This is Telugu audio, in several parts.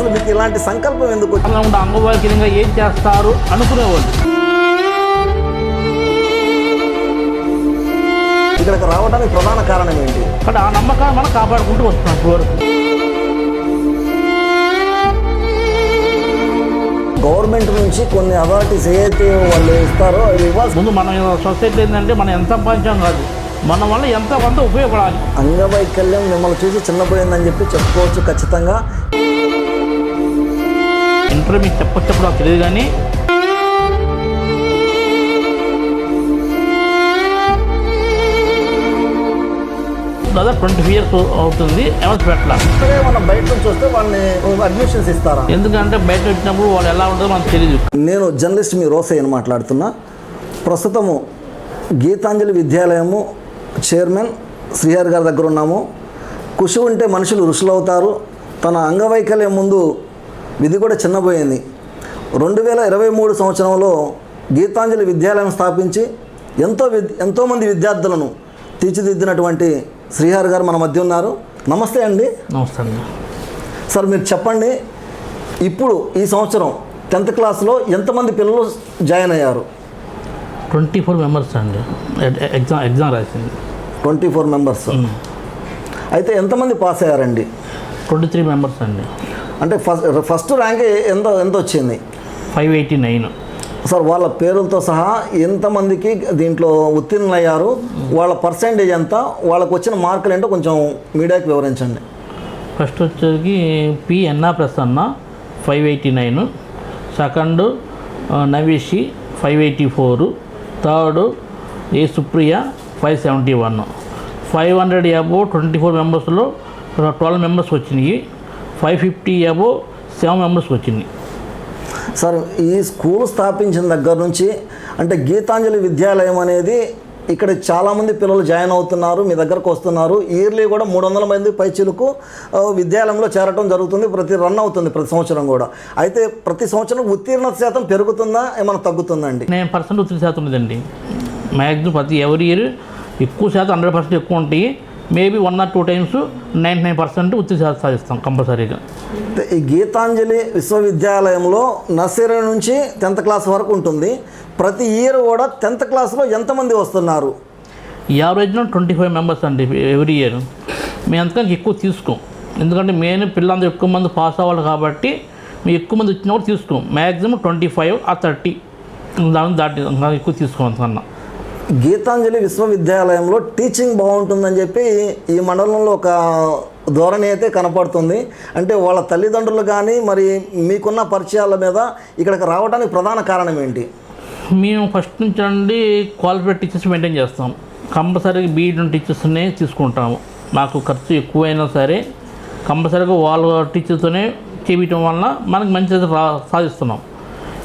అసలు మీకు ఇలాంటి సంకల్పం ఎందుకు అంగవైకల్యంగా ఏం చేస్తారు అనుకునేవాళ్ళు. ఇక్కడికి రావడానికి ప్రధాన కారణం ఏంటి? కానీ ఆ నమ్మకాన్ని మనం కాపాడుకుంటూ వస్తున్నాం ఇప్పుడు వరకు. గవర్నమెంట్ నుంచి కొన్ని అథారిటీస్ ఏదైతే వాళ్ళు ఇస్తారో అవి ఇవ్వాల్సి ముందు మన సొసైటీ ఏంటంటే మనం ఎంత సంపాదించాం కాదు. మన వల్ల ఎంత కొంత ఉపయోగపడాలి. అంగవైకల్యం మిమ్మల్ని చూసి చిన్నపోయిందని చెప్పి చెప్పుకోవచ్చు ఖచ్చితంగా. ఇంటర్ మీకు చెప్పొచ్చప్పుడు నాకు తెలియదు కానీ దాదాపు ట్వంటీ ఇయర్స్ అవుతుంది ఎవరు పెట్టాల? మనం బయట నుంచి వస్తే వాళ్ళని అడ్మిషన్స్ ఇస్తారా? ఎందుకంటే బయట వచ్చినప్పుడు వాళ్ళు ఎలా ఉంటుందో మనకు తెలియదు నేను జర్నలిస్ట్ మీ రోసయ్యని మాట్లాడుతున్నా. ప్రస్తుతము గీతాంజలి విద్యాలయము చైర్మన్ శ్రీహరి గారి దగ్గర ఉన్నాము. కృషి ఉంటే మనుషులు ఋషులు అవుతారు తన అంగవైకల్యం ముందు విధి కూడా చిన్నపోయింది రెండు వేల ఇరవై మూడు సంవత్సరంలో గీతాంజలి విద్యాలయం స్థాపించి ఎంతో విద్ ఎంతోమంది విద్యార్థులను తీర్చిదిద్దినటువంటి శ్రీహరి గారు మన మధ్య ఉన్నారు. నమస్తే అండి. నమస్తే అండి. సార్ మీరు చెప్పండి ఇప్పుడు ఈ సంవత్సరం టెన్త్ క్లాస్లో ఎంతమంది పిల్లలు జాయిన్ అయ్యారు? ట్వంటీ ఫోర్ మెంబర్స్ అండి. ఎగ్జామ్ ఎగ్జామ్ రాసింది. Twenty four members. అయితే ఎంతమంది పాస్ అయ్యారండి? ట్వంటీ త్రీ మెంబర్స్ అండి. అంటే ఫస్ట్ ఫస్ట్ ర్యాంక్ ఎంత ఎంత వచ్చింది? Five eighty nine. సార్ వాళ్ళ పేర్లతో సహా ఎంతమందికి దీంట్లో ఉత్తీర్ణులయ్యారు. వాళ్ళ పర్సంటేజ్ ఎంత? వాళ్ళకు వచ్చిన మార్కులు ఏంటో కొంచెం మీడియాకి వివరించండి. ఫస్ట్ వచ్చేసరికి పి ఎన్ఆ ప్లస్ అన్న five eighty nine. Second Navishi five eighty four. Third A Supriya five seventy one. Five hundred above twenty four మెంబర్స్లో ట్వెల్వ్ మెంబర్స్ వచ్చినాయి. Five fifty above seven members వచ్చినాయి సార్ ఈ స్కూల్ స్థాపించిన దగ్గర నుంచి అంటే గీతాంజలి విద్యాలయం అనేది ఇక్కడ చాలామంది పిల్లలు జాయిన్ అవుతున్నారు మీ దగ్గరకు వస్తున్నారు. ఇయర్లీ కూడా మూడు వందల మంది పైచిలకు విద్యాలయంలో చేరటం జరుగుతుంది ప్రతి రన్ అవుతుంది ప్రతి సంవత్సరం కూడా. అయితే ప్రతి సంవత్సరం ఉత్తీర్ణత శాతం పెరుగుతుందా ఏమైనా తగ్గుతుందండి? నైన్ పర్సెంట్ ఉత్తి శాతం ఉండదండి మ్యాక్సిమం ప్రతి ఎవరి ఇయర్ ఎక్కువ శాతం హండ్రెడ్ పర్సెంట్ ఎక్కువ ఉంటాయి. Maybe one or two times ninety nine percent ఉత్తి శాతం సాధిస్తాం కంపల్సరీగా. ఈ గీతాంజలి విశ్వవిద్యాలయంలో నర్సరీ నుంచి టెన్త్ క్లాస్ వరకు ఉంటుంది. ప్రతి ఇయర్ కూడా టెన్త్ క్లాస్లో ఎంతమంది వస్తున్నారు? యావరేజ్లో ట్వంటీ ఫైవ్ మెంబర్స్ అండి ఎవ్రీ ఇయర్ మేము అంతకన్నా ఎక్కువ తీసుకోం. ఎందుకంటే మెయిన్ పిల్లలందరూ ఎక్కువ మంది పాస్ అవ్వాలి కాబట్టి మేము ఎక్కువ మంది వచ్చినా కూడా తీసుకోం. మ్యాక్సిమం ట్వంటీ ఫైవ్ ఆ థర్టీ దాని దాటి ఎక్కువ తీసుకోం అంతకన్నా. గీతాంజలి విశ్వవిద్యాలయంలో టీచింగ్ బాగుంటుందని చెప్పి ఈ మండలంలో ఒక ధోరణి అయితే కనపడుతుంది. అంటే వాళ్ళ తల్లిదండ్రులు కానీ మరి మీకున్న పరిచయాల మీద ఇక్కడికి రావడానికి ప్రధాన కారణం ఏంటి? మేము ఫస్ట్ నుంచి అండి క్వాలిఫైడ్ టీచర్స్ మెయింటైన్ చేస్తాం. కంపల్సరీ బీఈడి టీచర్స్నే తీసుకుంటాము. మాకు ఖర్చు ఎక్కువైనా సరే కంపల్సరీగా వాళ్ళ టీచర్తోనే చేయటం వలన మనకి మంచి రా సాధిస్తున్నాం.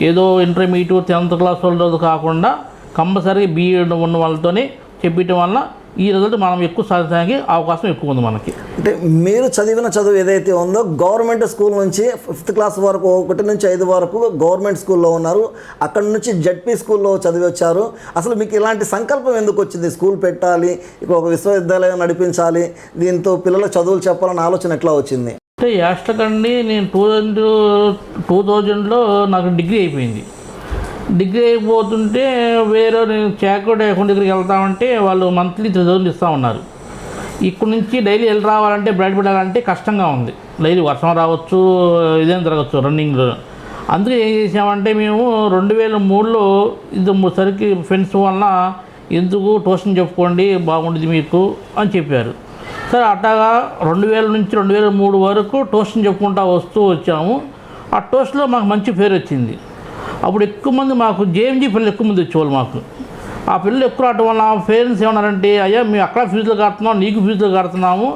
ఏదో ఇంటర్మీడియట్ టెన్త్ క్లాస్ వాళ్ళు కాకుండా కంపల్సరీగా బీఈడి ఉన్న వాళ్ళతోనే చెప్పించడం వలన ఈ రిజల్ట్ మనం ఎక్కువ సాధించడానికి అవకాశం ఎక్కువ ఉంది మనకి. అంటే మీరు చదివిన చదువు ఏదైతే ఉందో గవర్నమెంట్ స్కూల్ నుంచి ఫిఫ్త్ క్లాస్ వరకు ఒకటి నుంచి ఐదు వరకు గవర్నమెంట్ స్కూల్లో ఉన్నారు. అక్కడ నుంచి జడ్పీ స్కూల్లో చదివి వచ్చారు. అసలు మీకు ఇలాంటి సంకల్పం ఎందుకు వచ్చింది? స్కూల్ పెట్టాలి ఇక్కడ ఒక విశ్వవిద్యాలయం నడిపించాలి దీంతో పిల్లల చదువులు చెప్పాలన్న ఆలోచన ఎట్లా వచ్చింది? అంటే యాస్టకండి నేను టూ థౌజండ్ టూ థౌజండ్లో నాకు డిగ్రీ అయిపోయింది. డిగ్రీ అయిపోతుంటే వేరే నేను చాకోడ్ అకౌంట్ దగ్గరికి వెళ్తామంటే వాళ్ళు మంత్లీ త్రీ థౌసండ్ ఇస్తూ ఉన్నారు. ఇక్కడ నుంచి డైలీ వెళ్ళి రావాలంటే బయట పెట్టాలంటే కష్టంగా ఉంది. డైలీ వర్షం రావచ్చు ఇదేం జరగచ్చు రన్నింగ్లో అందుకే ఏం చేసామంటే మేము రెండు వేల మూడులో ఇది సరికి ఫ్రెండ్స్ వలన ఎందుకు ట్యూషన్ చెప్పుకోండి బాగుండేది మీకు అని చెప్పారు. సరే అట్టగా రెండు వేల నుంచి రెండు వేల మూడు వరకు ట్యూషన్ చెప్పుకుంటా వస్తూ వచ్చాము. ఆ ట్యూషన్లో మాకు మంచి పేరు వచ్చింది. అప్పుడు ఎక్కువ మంది మాకు జేఎంజీ పిల్లలు ఎక్కువ మంది వచ్చేవాళ్ళు మాకు. ఆ పిల్లలు ఎక్కువ రావడం వల్ల పేరెంట్స్ ఏమన్నారంటే అయ్యా మేము అక్కడ ఫీజులు కడుతున్నాం నీకు ఫీజులు కడుతున్నాము.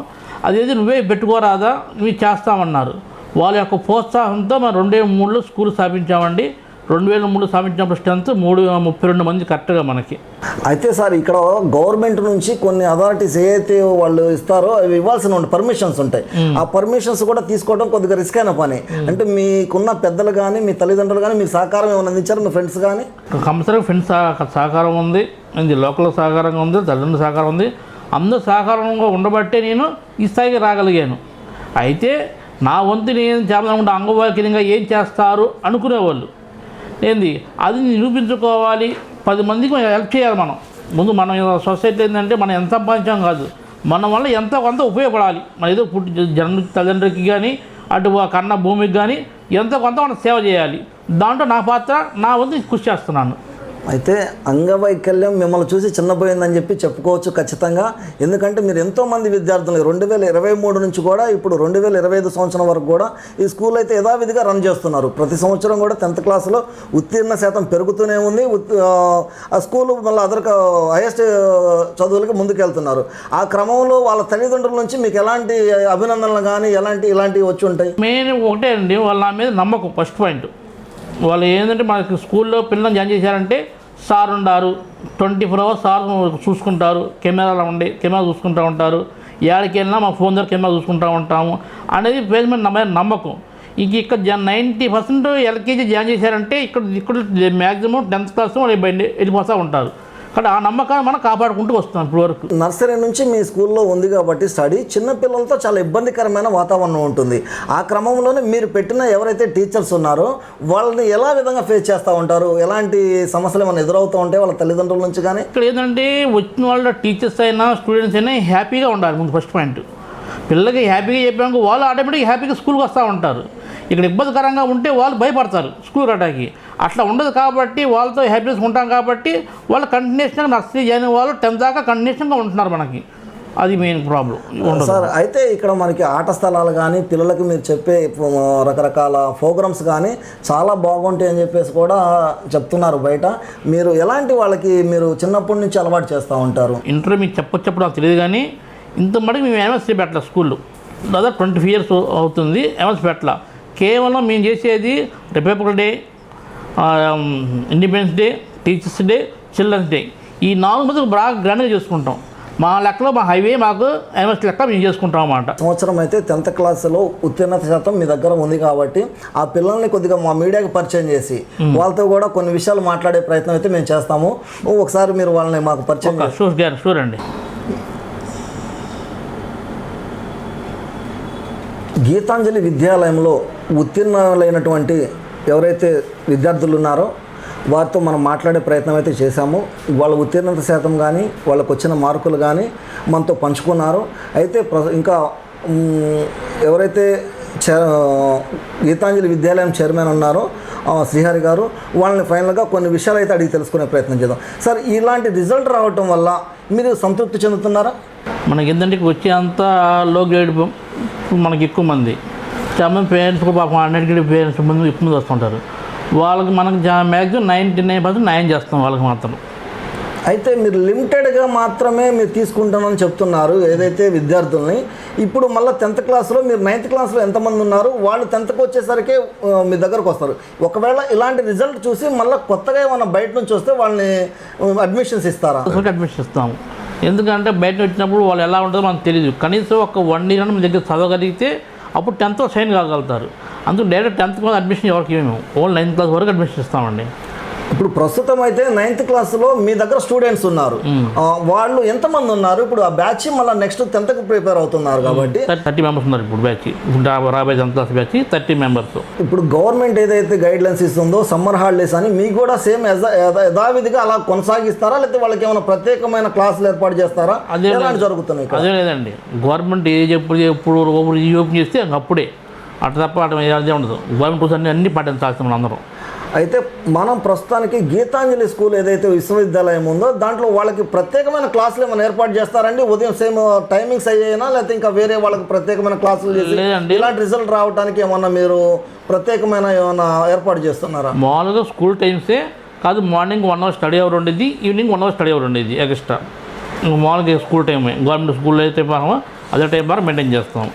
అదేది నువ్వే పెట్టుకోరాదా నువ్వు చేస్తామన్నారు. వాళ్ళ యొక్క ప్రోత్సాహంతో మనం రెండే మూడులో స్కూల్ స్థాపించామండి. రెండు వేల మూడు స్థాపించినప్పుడు స్ట్రెంత్ మూడు ముప్పై రెండు మంది కరెక్ట్గా మనకి. అయితే సార్ ఇక్కడ గవర్నమెంట్ నుంచి కొన్ని అథారిటీస్ ఏదైతే వాళ్ళు ఇస్తారో అవి ఇవ్వాల్సిన పర్మిషన్స్ ఉంటాయి. ఆ పర్మిషన్స్ కూడా తీసుకోవడం కొద్దిగా రిస్క్ అయిన పని. అంటే మీకున్న పెద్దలు కానీ మీ తల్లిదండ్రులు కానీ మీకు సహకారం ఏమైనా అందించారు? మీ ఫ్రెండ్స్ కానీ కంపల్సరీ ఫ్రెండ్స్ సహ- సహకారం ఉంది. ఇది లోకల్ సహకారంగా ఉంది తల్లిదండ్రుల సహకారం ఉంది. అందరూ సహకారంగా ఉండబట్టే నేను ఈ స్థాయికి రాగలిగాను. అయితే నా వంతు నేను చేయాలనుకుంటే అంగవైకల్యంగా ఏం చేస్తారు అనుకునేవాళ్ళు. ఏంది? అది నిరూపించుకోవాలి. పది మందికి మనం హెల్ప్ చేయాలి మనం. ముందు మనం సొసైటీ ఏంటంటే మనం ఎంత సంపాదించాం కాదు. మన వల్ల ఎంత కొంత ఉపయోగపడాలి. మన ఏదో పుట్టి జన్మ తల్లిదండ్రులకి కానీ అటు కన్న భూమికి కానీ ఎంత కొంత మనం సేవ చేయాలి. దాంట్లో నా పాత్ర నా వంతు కృషి చేస్తున్నాను. అయితే అంగవైకల్యం మిమ్మల్ని చూసి చిన్నపోయిందని చెప్పి చెప్పుకోవచ్చు ఖచ్చితంగా. ఎందుకంటే మీరు ఎంతోమంది విద్యార్థులు రెండు వేల ఇరవై మూడు నుంచి కూడా ఇప్పుడు రెండు వేల ఇరవై ఐదు సంవత్సరం వరకు కూడా ఈ స్కూల్ అయితే యథావిధిగా రన్ చేస్తున్నారు. ప్రతి సంవత్సరం కూడా టెన్త్ క్లాస్లో ఉత్తీర్ణ శాతం పెరుగుతూనే ఉంది. ఆ, స్కూల్ మళ్ళీ అదర్ హైయెస్ట్ చదువులకి ముందుకెళ్తున్నారు. ఆ క్రమంలో వాళ్ళ తల్లిదండ్రుల నుంచి మీకు ఎలాంటి అభినందనలు కానీ ఎలాంటి ఇలాంటివి వచ్చి ఉంటాయి? మెయిన్ ఒకటే అండి వాళ్ళ మీద నమ్మకం ఫస్ట్ పాయింట్. వాళ్ళు ఏంటంటే మనకి స్కూల్లో పిల్లల్ని జాయిన్ చేశారంటే సార్ ఉండారు. ట్వంటీ ఫోర్ అవర్స్ సార్ చూసుకుంటారు. కెమెరాలో ఉండి కెమెరా చూసుకుంటూ ఉంటారు. ఏడికి వెళ్ళినా మా ఫోన్ ద్వారా కెమెరా చూసుకుంటూ ఉంటాము అనేది పేరు మీద నమ్మ నమ్మకం. ఇంక ఇక్కడ నైంటీ పర్సెంట్ ఎల్కేజీ జాయిన్ చేశారంటే ఇక్కడ ఇక్కడ మ్యాక్సిమం టెన్త్ క్లాస్ వాళ్ళు వెళ్ళి- వెళ్ళిపోతూ ఉంటారు. కానీ ఆ నమ్మకాన్ని మనం కాపాడుకుంటూ వస్తున్నాం ఇప్పుడు వరకు. నర్సరీ నుంచి మీ స్కూల్లో ఉంది కాబట్టి స్టడీ చిన్న పిల్లలతో చాలా ఇబ్బందికరమైన వాతావరణం ఉంటుంది. ఆ క్రమంలోనే మీరు పెట్టిన ఎవరైతే టీచర్స్ ఉన్నారో వాళ్ళని ఎలా విధంగా ఫేస్ చేస్తూ ఉంటారు? ఎలాంటి సమస్యలు ఏమైనా ఎదురవుతూ ఉంటాయి వాళ్ళ తల్లిదండ్రుల నుంచి కానీ? ఇక్కడ ఏంటంటే వచ్చిన వాళ్ళ టీచర్స్ అయినా స్టూడెంట్స్ అయినా హ్యాపీగా ఉండాలి ముందు ఫస్ట్ పాయింట్ పిల్లలకి హ్యాపీగా చెప్పాక వాళ్ళు ఆటోమేటిక్గా హ్యాపీగా స్కూల్కి వస్తూ ఉంటారు. ఇక్కడ ఇబ్బందికరంగా ఉంటే వాళ్ళు భయపడతారు స్కూల్ రావడానికి అట్లా ఉండదు కాబట్టి వాళ్ళతో హ్యాపీనెస్ ఉంటాం కాబట్టి వాళ్ళు కంటిన్యూషన్గా నర్సరీ అయ్యే వాళ్ళు టెన్త్ దాకా కంటిన్యూషన్గా ఉంటున్నారు మనకి. అది మెయిన్ ప్రాబ్లం. సార్ అయితే ఇక్కడ మనకి ఆట స్థలాలు కానీ పిల్లలకి మీరు చెప్పే రకరకాల ప్రోగ్రామ్స్ కానీ చాలా బాగుంటాయి అని చెప్పేసి కూడా చెప్తున్నారు బయట. మీరు ఎలాంటి వాళ్ళకి మీరు చిన్నప్పటి నుంచి అలవాటు చేస్తూ ఉంటారు? ఇంటర్ మీకు చెప్పొచ్చప్పుడు నాకు తెలియదు కానీ ఇంత మటుకు మేము ఎంఎస్సీ పెట్టాలి స్కూల్లో దాదాపు ట్వంటీ ఫైవ్ ఇయర్స్ అవుతుంది ఎంఎస్ పెట్టాల కేవలం మేము చేసేది republic day independence day teachers day children's day ఈ నాలుగు మంది బాగా గ్రాండ్గా చేసుకుంటాం. మా లెక్కలో మా హైవే మాకు ఎంఎస్ లెక్క మేము చేసుకుంటాం అన్నమాట. సంవత్సరం అయితే టెన్త్ క్లాస్లో ఉత్తీర్ణత శాతం మీ దగ్గర ఉంది కాబట్టి ఆ పిల్లల్ని కొద్దిగా మా మీడియాకి పరిచయం చేసి వాళ్ళతో కూడా కొన్ని విషయాలు మాట్లాడే ప్రయత్నం అయితే మేము చేస్తాము. ఒకసారి మీరు వాళ్ళని మాకు పరిచయం షూర్ షూర్ అండి గీతాంజలి విద్యాలయంలో ఉత్తీర్ణులైనటువంటి ఎవరైతే విద్యార్థులు ఉన్నారో వారితో మనం మాట్లాడే ప్రయత్నం అయితే చేశాము. వాళ్ళ ఉత్తీర్ణత శాతం కానీ వాళ్ళకు వచ్చిన మార్కులు కానీ మనతో పంచుకున్నారు. అయితే ప్ర- ఇంకా ఎవరైతే గీతాంజలి విద్యాలయం చైర్మన్ ఉన్నారో శ్రీహరి గారు వాళ్ళని ఫైనల్గా కొన్ని విషయాలు అయితే అడిగి తెలుసుకునే ప్రయత్నం చేద్దాం. సార్ ఇలాంటి రిజల్ట్ రావటం వల్ల మీరు సంతృప్తి చెందుతున్నారా? మనకి ఏంటంటే వచ్చే అంత లో గ్రేడ్ మనకి ఎక్కువ మంది. చాలా మంది పేరెంట్స్ కూడా పాపం అన్నిటికీ పేరెంట్స్ ముందు మంది వస్తుంటారు. వాళ్ళకి మనకి మ్యాక్సిమం నైంటీ నైన్ పర్సెంట్ న్యాయం చేస్తాం వాళ్ళకి మాత్రం. అయితే మీరు లిమిటెడ్గా మాత్రమే మీరు తీసుకుంటామని చెప్తున్నారు ఏదైతే విద్యార్థుల్ని. ఇప్పుడు మళ్ళీ టెన్త్ క్లాస్లో మీరు నైన్త్ క్లాస్లో ఎంతమంది ఉన్నారు వాళ్ళు టెన్త్కి వచ్చేసరికి మీ దగ్గరకు వస్తారు. ఒకవేళ ఇలాంటి రిజల్ట్ చూసి మళ్ళీ కొత్తగా ఏమైనా బయట నుంచి వస్తే వాళ్ళని అడ్మిషన్స్ ఇస్తారా? అడ్మిషన్ ఇస్తాము. ఎందుకంటే బయట వచ్చినప్పుడు వాళ్ళు ఎలా ఉంటుందో మనకు తెలియదు కనీసం ఒక వన్ ఇయర్ మీ దగ్గర చదవగలిగితే అప్పుడు టెన్త్లో సైన్ కాగలుగుతారు. అందుకు డైరెక్ట్ టెన్త్ క్లాస్ అడ్మిషన్ ఎవరికి ఇవ్వము. ఓన్లీ నైన్త్ క్లాస్ వరకు అడ్మిషన్ ఇస్తామండి. ఇప్పుడు ప్రస్తుతం అయితే నైన్త్ క్లాస్లో మీ దగ్గర స్టూడెంట్స్ ఉన్నారు. వాళ్ళు ఎంతమంది ఉన్నారు? ఇప్పుడు ఆ బ్యాచ్ మళ్ళీ నెక్స్ట్ టెన్త్కి ప్రిపేర్ అవుతున్నారు కాబట్టి. థర్టీ మెంబర్స్ ఉన్నారు ఇప్పుడు బ్యాచ్ రాబోయే tenth class batch thirty members ఇప్పుడు గవర్నమెంట్ ఏదైతే గైడ్ లైన్స్ ఇస్తుందో సమ్మర్ హాలిడేస్ అని మీకు కూడా సేమ్ యథావిధిగా అలా కొనసాగిస్తారా? లేకపోతే వాళ్ళకి ఏమైనా ప్రత్యేకమైన క్లాసులు ఏర్పాటు చేస్తారా? అదే జరుగుతున్నాయి అదే లేదండి. గవర్నమెంట్ ఏది ఎప్పుడు ఎప్పుడు ఓపెన్ చేస్తే అప్పుడే. అట్లా తప్ప అటు ఉండదు. గవర్నమెంట్ అన్ని అన్ని పాటించాల్సి మనం అందరం. అయితే మనం ప్రస్తుతానికి గీతాంజలి స్కూల్ ఏదైతే విశ్వవిద్యాలయం ఉందో దాంట్లో వాళ్ళకి ప్రత్యేకమైన క్లాసులు ఏమైనా ఏర్పాటు చేస్తారండి? ఉదయం సేమ్ టైమింగ్స్ అయ్యాయినా? లేకపోతే ఇంకా వేరే వాళ్ళకి ప్రత్యేకమైన క్లాసులు చేసి. ఇలాంటి రిజల్ట్ రావడానికి ఏమన్నా మీరు ప్రత్యేకమైన ఏమైనా ఏర్పాటు చేస్తున్నారా? మామూలుగా స్కూల్ టైమ్సే కాదు morning one hour study hour ఉండేది evening one hour study hour ఉండేది ఎక్స్ట్రా. మామూలుగా స్కూల్ టైమే. గవర్నమెంట్ స్కూల్లో అయితే మనం అదే టైం ద్వారా మెయింటైన్ చేస్తాం.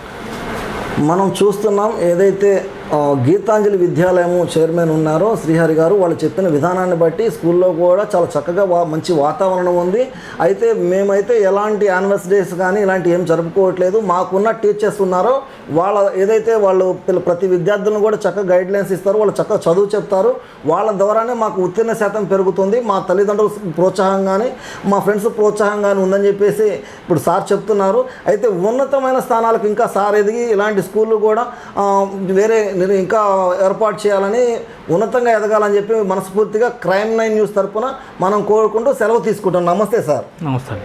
మనం చూస్తున్నాం ఏదైతే గీతాంజలి విద్యాలయము చైర్మన్ ఉన్నారు శ్రీహరి గారు వాళ్ళు చెప్పిన విధానాన్ని బట్టి స్కూల్లో కూడా చాలా చక్కగా వా మంచి వాతావరణం ఉంది. అయితే మేమైతే ఎలాంటి యానివర్స్ డేస్ కానీ ఇలాంటి ఏం జరుపుకోవట్లేదు. మాకున్న టీచర్స్ ఉన్నారో వాళ్ళ ఏదైతే వాళ్ళు పిల్ల- ప్రతి విద్యార్థులను కూడా చక్కగా గైడ్లైన్స్ ఇస్తారు వాళ్ళు చక్కగా చదువు చెప్తారు. వాళ్ళ ద్వారానే మాకు ఉత్తీర్ణ శాతం పెరుగుతుంది. మా తల్లిదండ్రుల ప్రోత్సాహం కానీ మా ఫ్రెండ్స్ ప్రోత్సాహం కానీ ఉందని చెప్పేసి ఇప్పుడు సార్ చెప్తున్నారు. అయితే ఉన్నతమైన స్థానాలకు ఇంకా సార్ ఎదిగి ఇలాంటి స్కూళ్ళు కూడా వేరే నేను ఇంకా ఏర్పాటు చేయాలని ఉన్నతంగా ఎదగాలని చెప్పి మనస్ఫూర్తిగా క్రైమ్ నైన్ న్యూస్ తరఫున మనం కోరుకుంటూ సెలవు తీసుకుంటాం నమస్తే సార్. నమస్తే